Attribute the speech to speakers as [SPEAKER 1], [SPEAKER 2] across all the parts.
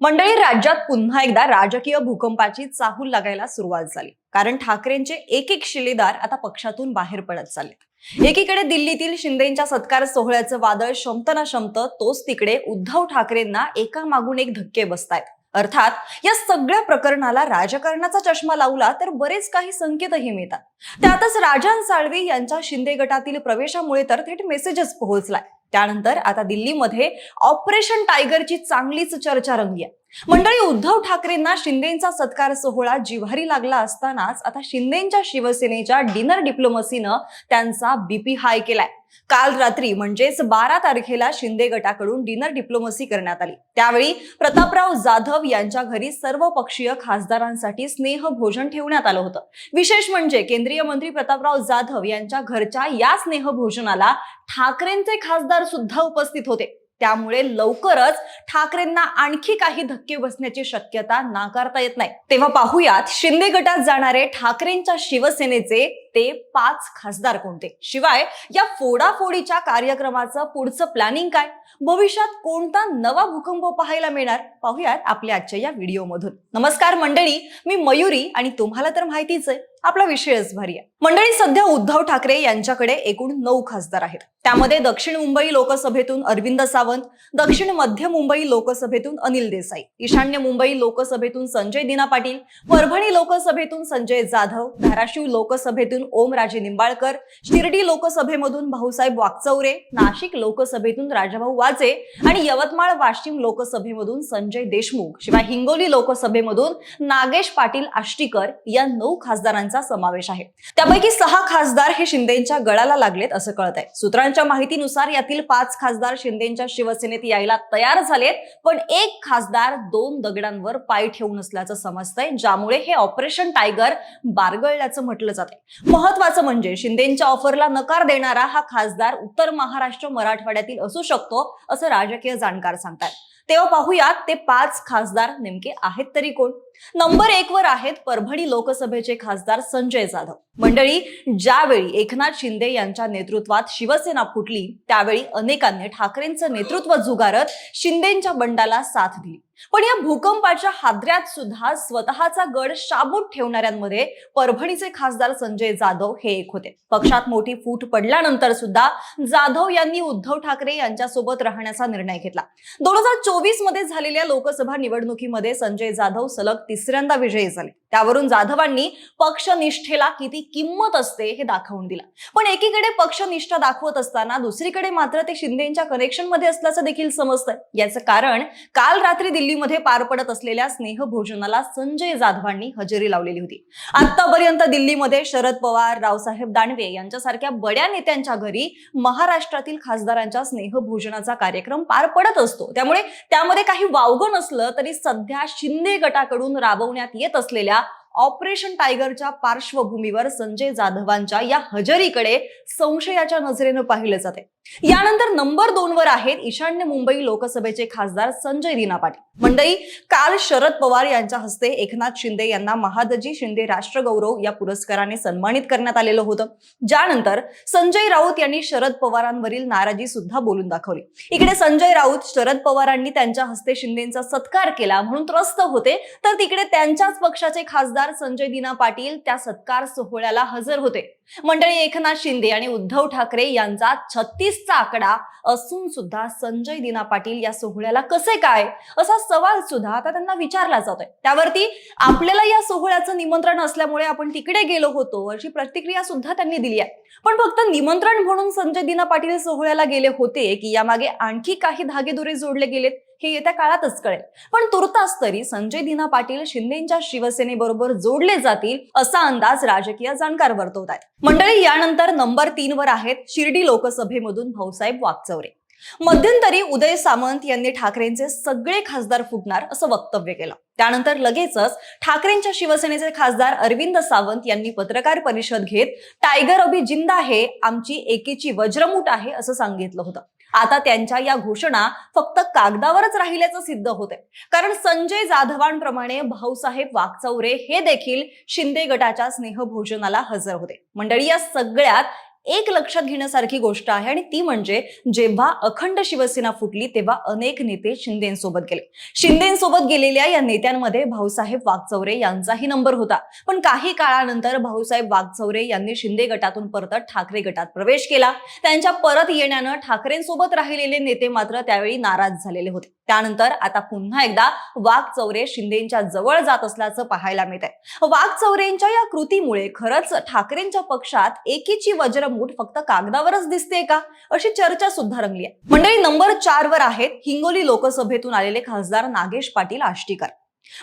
[SPEAKER 1] मंडळी राज्यात पुन्हा एकदा राजकीय भूकंपाची चाहूल लागायला सुरुवात झाली. कारण ठाकरेंचे एक एक शिलेदार आता पक्षातून बाहेर पडत चालले एकीकडे दिल्लीतील शिंदेच्या सत्कार सोहळ्याचं वादळ शमत ना शमत तोच तिकडे उद्धव ठाकरेंना एका मागून एक धक्के बसतायत. अर्थात या सगळ्या प्रकरणाला राजकारणाचा चष्मा लावला तर बरेच काही संकेतही मिळतात. त्यातच राजन साळवे यांच्या शिंदे गटातील प्रवेशामुळे तर थेट मेसेजच पोहोचलाय. त्यानंतर आता दिल्लीमध्ये ऑपरेशन टायगरची चांगलीच चर्चा रंगली आहे. मंडळी उद्धव ठाकरेंना शिंदेचा सत्कार सोहळा जिव्हारी लागला असतानाच आता शिंदेच्या शिवसेनेच्या डिनर डिप्लोमसीनं त्यांचा बीपी हाय केलाय. काल रात्री म्हणजेच बारा तारखेला शिंदे गटाकडून डिनर डिप्लोमसी करण्यात आली. त्यावेळी प्रतापराव जाधव यांच्या घरी सर्व पक्षीय खासदारांसाठी स्नेह भोजन ठेवण्यात आलं होतं. विशेष म्हणजे केंद्रीय मंत्री प्रतापराव जाधव यांच्या घरच्या या स्नेह भोजनाला ठाकरेंचे खासदार सुद्धा उपस्थित होते. त्यामुळे लवकरच ठाकरेंना आणखी काही धक्के बसण्याची शक्यता नाकारता येत नाही. तेव्हा पाहूयात शिंदे गटात जाणारे ठाकरेंच्या शिवसेनेचे ते पाच खासदार कोणते? शिवाय या फोडाफोडीच्या कार्यक्रमाचं पुढचं प्लॅनिंग काय? भविष्यात कोणता नवा भूकंप पाहायला मिळणार? पाहूयात आपल्या आजच्या या व्हिडिओमधून. नमस्कार मंडळी मी मयुरी आणि तुम्हाला तर माहितीच आहे आपला विषयच भारी आहे. मंडळी सध्या उद्धव ठाकरे यांच्याकडे एकूण नऊ खासदार आहेत. त्यामध्ये दक्षिण मुंबई लोकसभेतून अरविंद सावंत दक्षिण मध्य मुंबई लोकसभेतून अनिल देसाई ईशान्य मुंबई लोकसभेतून संजय दिना पाटील परभणी लोकसभेतून संजय जाधव धाराशिव लोकसभेतून ओमराजे निंबाळकर शिर्डी लोकसभेमधून भाऊसाहेब वाकचौरे नाशिक लोकसभेतून राजाभाऊ वाजे आणि यवतमाळ वाशिम लोकसभेमधून संजय देशमुख शिवाय हिंगोली लोकसभेमधून नागेश पाटील आष्टीकर या नऊ खासदारांचा समावेश आहे. त्यापैकी सहा खासदार हे शिंदेच्या गळाला लागलेत असं कळत आहे सूत्रांच्या माहितीनुसार यातील पाच खासदार शिंदेच्या शिवसेनेत यायला तयार झालेत पण एक खासदार दोन दगडांवर पाय ठेवून असल्याचं समजतंय ज्यामुळे हे ऑपरेशन टायगर बारगळल्याचं म्हटलं जाते महत्वाचं म्हणजे शिंदेच्या ऑफरला नकार देणारा हा खासदार उत्तर महाराष्ट्र मराठवाड्यातील असू शकतो असं राजकीय जाणकार सांगतात तेव्हा पाहूयात ते पाच खासदार नेमके आहेत तरी कोण? नंबर एक वर आहेत परभणी लोकसभेचे खासदार संजय जाधव. मंडळी ज्यावेळी एकनाथ शिंदे यांच्या नेतृत्वात शिवसेना फुटली त्यावेळी अनेकांनी ठाकरेंचं नेतृत्व झुगारत शिंदेच्या बंडाला साथ दिली. पण या भूकंपाच्या हादऱ्यात सुद्धा स्वतःचा गड शाबूत ठेवणाऱ्यांमध्ये परभणीचे खासदार संजय जाधव हे एक होते. पक्षात मोठी फूट पडल्यानंतर सुद्धा जाधव यांनी उद्धव ठाकरे यांच्यासोबत राहण्याचा निर्णय घेतला. दोन हजार चोवीसमध्ये झालेल्या लोकसभा निवडणुकीमध्ये संजय जाधव सलग तिसऱ्यांदा विजयी झाले. त्यावरून जाधवांनी पक्षनिष्ठेला किती किंमत असते हे दाखवून दिलं. पण एकीकडे पक्षनिष्ठा दाखवत असताना दुसरीकडे मात्र ते शिंदेच्या कनेक्शनमध्ये असल्याचं देखील समजतंय. याचं कारण काल रात्री दिल्लीमध्ये पार पडत असलेल्या स्नेह भोजनाला संजय जाधवांनी हजेरी लावलेली होती. आतापर्यंत दिल्लीमध्ये शरद पवार रावसाहेब दानवे यांच्यासारख्या बड्या नेत्यांच्या घरी महाराष्ट्रातील खासदारांच्या स्नेह भोजनाचा कार्यक्रम पार पडत असतो. त्यामुळे त्यामध्ये काही वावगं नसलं तरी सध्या शिंदे गटाकडून राबवण्यात येत असलेल्या ऑपरेशन टायगरच्या पार्श्वभूमीवर संजय जाधवांच्या या हजेरीकडे संशयाच्या नजरेनं पाहिलं जाते यानंतर नंबर दोन वर आहेत ईशान्य मुंबई लोकसभेचे खासदार संजय दिना पाटील. मंडळी काल शरद पवार यांच्या हस्ते एकनाथ शिंदे यांना महादजी शिंदे राष्ट्रगौरव या पुरस्काराने सन्मानित करण्यात आलेलं होतं. ज्यानंतर संजय राऊत यांनी शरद पवारांवरील नाराजी सुद्धा बोलून दाखवली. इकडे संजय राऊत शरद पवारांनी त्यांच्या हस्ते शिंदेचा सत्कार केला म्हणून त्रस्त होते. तर तिकडे त्यांच्याच पक्षाचे खासदार संजय दिना पाटील त्या सत्कार सोहळ्याला हजर होते. मंडळी एकनाथ शिंदे आणि उद्धव ठाकरे यांचा छत्तीस चा आकडा असून सुद्धा संजय दिना पाटील या सोहळ्याला कसे काय? असा सवाल सुद्धा आता त्यांना विचारला जातोय. त्यावरती आपल्याला या सोहळ्याचं निमंत्रण असल्यामुळे आपण तिकडे गेलो होतो अशी प्रतिक्रिया सुद्धा त्यांनी दिली आहे. पण फक्त निमंत्रण म्हणून संजय दिना पाटील सोहळ्याला गेले होते की यामागे आणखी काही धागेदोरे जोडले गेलेत? हे येत्या काळातच कळेल. पण तुर्तास तरी संजय दिना पाटील शिंदेच्या शिवसेनेबरोबर जोडले जातील असा अंदाज राजकीय जाणकार वर्तवत आहेत. मंडळी यानंतर नंबर तीन वर आहेत शिर्डी लोकसभेमधून भाऊसाहेब वागचौरे मध्यंतरी उदय सामंत यांनी ठाकरेंचे सगळे खासदार फुटणार असं वक्तव्य केलं. त्यानंतर लगेचच ठाकरेंच्या शिवसेनेचे खासदार अरविंद सावंत यांनी पत्रकार परिषद घेत टायगर अभि जिंदा हे आमची एकेची वज्रमुठ आहे असं सांगितलं होतं. आता त्यांच्या या घोषणा फक्त कागदावरच राहिल्याचं सिद्ध होते कारण संजय जाधवांप्रमाणे भाऊसाहेब वागचौरे हे देखील शिंदे गटाच्या स्नेहभोजनाला हजर होते. मंडळी या सगळ्यात एक लक्षात घेण्यासारखी गोष्ट आहे आणि ती म्हणजे जेव्हा अखंड शिवसेना फुटली तेव्हा अनेक नेते शिंदेसोबत गेले. शिंदेसोबत गेलेल्या या नेत्यांमध्ये भाऊसाहेब वागचौरे यांचाही नंबर होता. पण काही काळानंतर भाऊसाहेब वागचौरे यांनी शिंदे गटातून परतत ठाकरे गटात प्रवेश केला. त्यांच्या परत येण्यानं ठाकरेंसोबत राहिलेले नेते मात्र त्यावेळी नाराज झालेले होते. त्यानंतर आता पुन्हा एकदा वाघ चौरे शिंदेच्या जवळ जात असल्याचं पाहायला मिळत आहे वाघचौरेंच्या या कृतीमुळे खरंच ठाकरेंच्या पक्षात एकीची वज्रमूठ फक्त कागदावरच दिसते का? अशी चर्चा सुद्धा रंगली आहे. मंडळी नंबर चार वर आहेत हिंगोली लोकसभेतून आलेले खासदार नागेश पाटील आष्टीकर.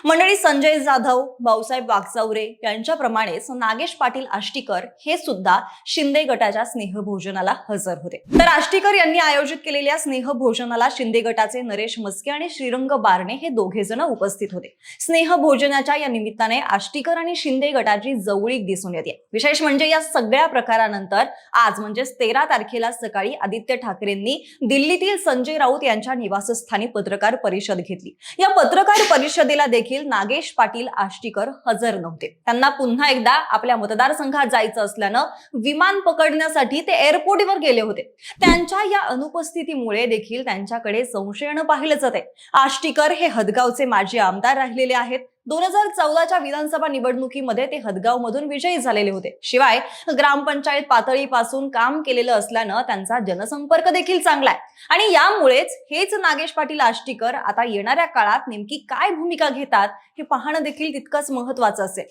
[SPEAKER 1] मंडळी संजय जाधव भाऊसाहेब वागचौरे यांच्याप्रमाणेच नागेश पाटील आष्टीकर हे सुद्धा शिंदे गटाच्या स्नेहभोजनाला हजर होते. तर आष्टीकर यांनी आयोजित केलेल्या स्नेहभोजनाला शिंदे गटाचे नरेश मस्के आणि श्रीरंग बारणे हे दोघे जण उपस्थित होते. स्नेहभोजनाच्या या निमित्ताने आष्टीकर आणि शिंदे गटाची जवळीक दिसून येते. विशेष म्हणजे या सगळ्या प्रकारानंतर आज म्हणजेच तेरा तारखेला सकाळी आदित्य ठाकरेंनी दिल्लीतील संजय राऊत यांच्या निवासस्थानी पत्रकार परिषद घेतली. या पत्रकार परिषदेला देखील नागेश पाटील आष्टीकर हजर नव्हते. त्यांना पुन्हा एकदा आपल्या मतदारसंघात जायचं असल्यानं विमान पकडण्यासाठी ते एअरपोर्टवर गेले होते. त्यांच्या या अनुपस्थितीमुळे देखील त्यांच्याकडे संशयानं पाहिलं जाते आष्टीकर हे हदगावचे माजी आमदार राहिलेले आहेत. दोन हजार चौदाच्या विधानसभा निवडणुकीमध्ये ते हदगाव मधून विजयी झालेले होते. शिवाय ग्रामपंचायत पातळीपासून काम केलेलं असल्यानं त्यांचा जनसंपर्क देखील चांगला आहे. आणि यामुळेच हेच नागेश पाटील आष्टीकर आता येणाऱ्या काळात नेमकी काय भूमिका घेतात हे पाहणं देखील तितकंच महत्वाचं असेल.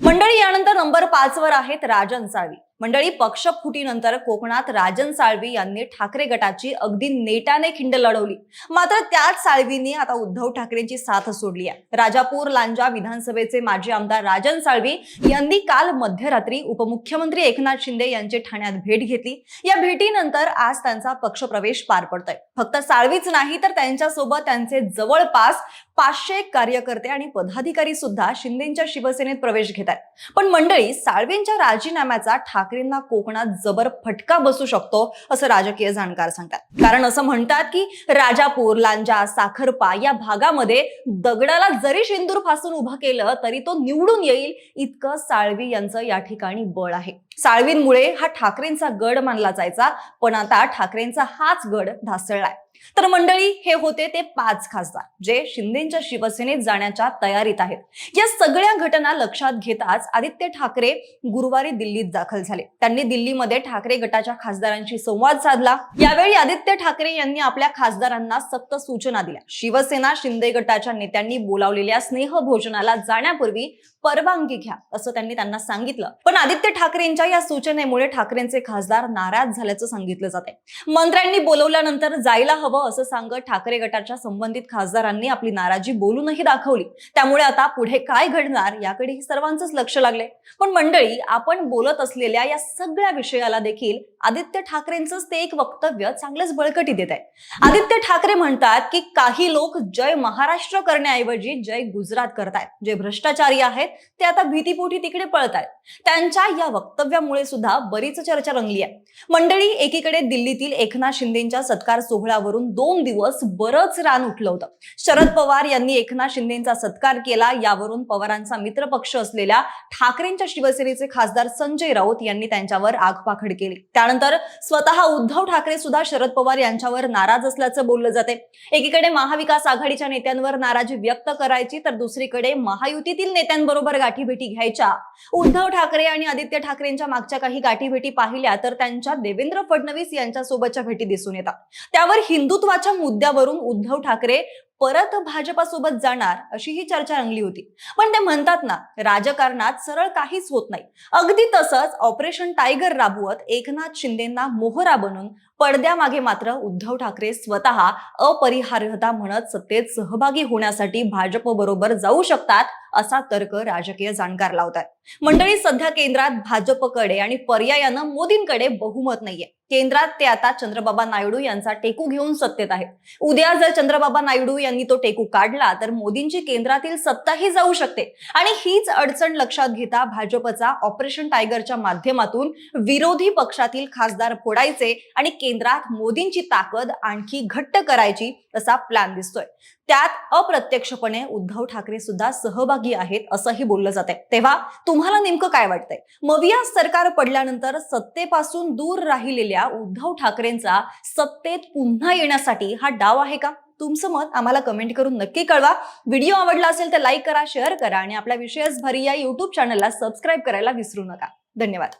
[SPEAKER 1] मंडळी यानंतर नंबर पाच वर आहेत राजन साळवी. मंडळी पक्ष फुटीनंतर कोकणात राजन साळवी यांनी ठाकरे गटाची अगदी नेटाने खिंड लढवली. मात्र त्याच साळवींनी आता उद्धव ठाकरेंची साथ सोडली आहे. राजापूर लांजा विधानसभेचे माजी आमदार राजन साळवी यांनी काल मध्यरात्री उपमुख्यमंत्री एकनाथ शिंदे यांची ठाण्यात भेट घेतली. या भेटीनंतर आज त्यांचा पक्षप्रवेश पार पडतोय. फक्त साळवीच नाही तर त्यांच्यासोबत त्यांचे जवळपास पाचशे कार्यकर्ते आणि पदाधिकारी सुद्धा शिंदेच्या शिवसेनेत प्रवेश घेत आहेत पण मंडळी साळवींच्या राजीनाम्याचा ठाकरेंना कोकणात जबर फटका बसू शकतो असं राजकीय जाणकार सांगतात. कारण असं म्हणतात की राजापूर लांजा साखरपा या भागामध्ये दगडाला जरी शेंदूर फासून उभं केलं तरी तो निवडून येईल इतकं साळवी यांचं या ठिकाणी बळ आहे. साळवींमुळे हा ठाकरेंचा गड मानला जायचा पण आता ठाकरेंचा हाच गड ढासळलाय. तर मंडळी हे होते ते पाच खासदार जे शिंदेच्या शिवसेनेत जाण्याच्या तयारीत आहेत. या सगळ्या घटना लक्षात घेताच आदित्य ठाकरे गुरुवारी दिल्लीत दाखल झाले. त्यांनी दिल्लीमध्ये ठाकरे गटाच्या खासदारांशी संवाद साधला. यावेळी आदित्य ठाकरे यांनी आपल्या खासदारांना सक्त सूचना दिल्या. शिवसेना शिंदे गटाच्या नेत्यांनी बोलावलेल्या स्नेह भोजनाला जाण्यापूर्वी परवानगी घ्या असं त्यांनी त्यांना सांगितलं. पण आदित्य ठाकरेंच्या या सूचनेमुळे ठाकरेंचे खासदार नाराज झाल्याचं सांगितलं जाते मंत्र्यांनी बोलवल्यानंतर जायला हवं असं सांगत ठाकरे गटाच्या संबंधित खासदारांनी आपली नाराजी बोलूनही दाखवली. त्यामुळे आता पुढे काय घडणार याकडे सर्वांचंच लक्ष लागले पण मंडळी आपण बोलत असलेल्या या सगळ्या विषयाला देखील आदित्य ठाकरेंचंच ते एक वक्तव्य चांगलंच बळकटी देत आहे. आदित्य ठाकरे म्हणतात की काही लोक जय महाराष्ट्र करण्याऐवजी जय गुजरात करतायत. जे भ्रष्टाचारी आहेत ते आता भीतीपोटी तिकडे पळत आहेत त्यांच्या या वक्तव्यामुळे सुद्धा बरीच चर्चा रंगली आहे. मंडळी एकीकडे दिल्लीतील एकनाथ शिंदेच्या सत्कार सोहळ्यावरून दोन दिवस बरंच रान उठलं होतं. शरद पवार यांनी एकनाथ शिंदेचा सत्कार केला यावरून पवारांचा मित्र पक्ष असलेल्या ठाकरेंच्या शिवसेनेचे खासदार संजय राऊत यांनी त्यांच्यावर आगपाखड केली. त्यानंतर स्वतः उद्धव ठाकरे सुद्धा शरद पवार यांच्यावर नाराज असल्याचं बोललं जाते एकीकडे महाविकास आघाडीच्या नेत्यांवर नाराजी व्यक्त करायची तर दुसरीकडे महायुतीतील नेत्यांबरोबर गाठीभेटी घ्यायच्या. उद्धव ठाकरे आणि आदित्य ठाकरेंच्या मागच्या काही गाठीभेटी पाहिल्या तर त्यांच्या देवेंद्र फडणवीस यांच्यासोबतच्या भेटी दिसून येतात. त्यावर हिंदुत्वाच्या मुद्द्यावरून उद्धव ठाकरे परत भाजपासोबत जाणार अशी ही चर्चा रंगली होती. पण ते म्हणतात ना राजकारणात सरळ काहीच होत नाही. अगदी तसंच ऑपरेशन टायगर राबवत एकनाथ शिंदेना मोहरा बनून पडद्यामागे मात्र उद्धव ठाकरे स्वतः अपरिहार्यता म्हणत सत्तेत सहभागी होण्यासाठी भाजप बरोबर जाऊ शकतात असा तर्क राजकीय जाणकार लावतात मंडळी सध्या केंद्रात भाजपकडे आणि पर्यायानं मोदींकडे बहुमत नाहीये. केंद्रात ते आता चंद्रबाबा नायडू यांचा टेकू घेऊन सत्तेत आहेत. उद्या जर चंद्रबाबा नायडू यांनी तो टेकू काढला तर मोदींची केंद्रातील सत्ताही जाऊ शकते. आणि हीच अडचण लक्षात घेता भाजपचा ऑपरेशन टायगरच्या माध्यमातून विरोधी पक्षातील खासदार फोडायचे आणि केंद्रात मोदींची ताकद आणखी घट्ट करायची असा प्लॅन दिसतोय. त्यात अप्रत्यक्षपणे उद्धव ठाकरे सुद्धा सहभागी आहेत असंही बोललं जात आहे तेव्हा तुम्हाला नेमकं काय वाटतंय? मविया सरकार पडल्यानंतर सत्तेपासून दूर राहिलेल्या उद्धव ठाकरेंचा सत्तेत पुन्हा येण्यासाठी हा डाव आहे का? तुमचं मत आम्हाला कमेंट करून नक्की कळवा. व्हिडिओ आवडला असेल तर लाईक करा शेअर करा आणि आपल्या विषयच भरी या युट्यूब चॅनलला सबस्क्राईब करायला विसरू नका. धन्यवाद.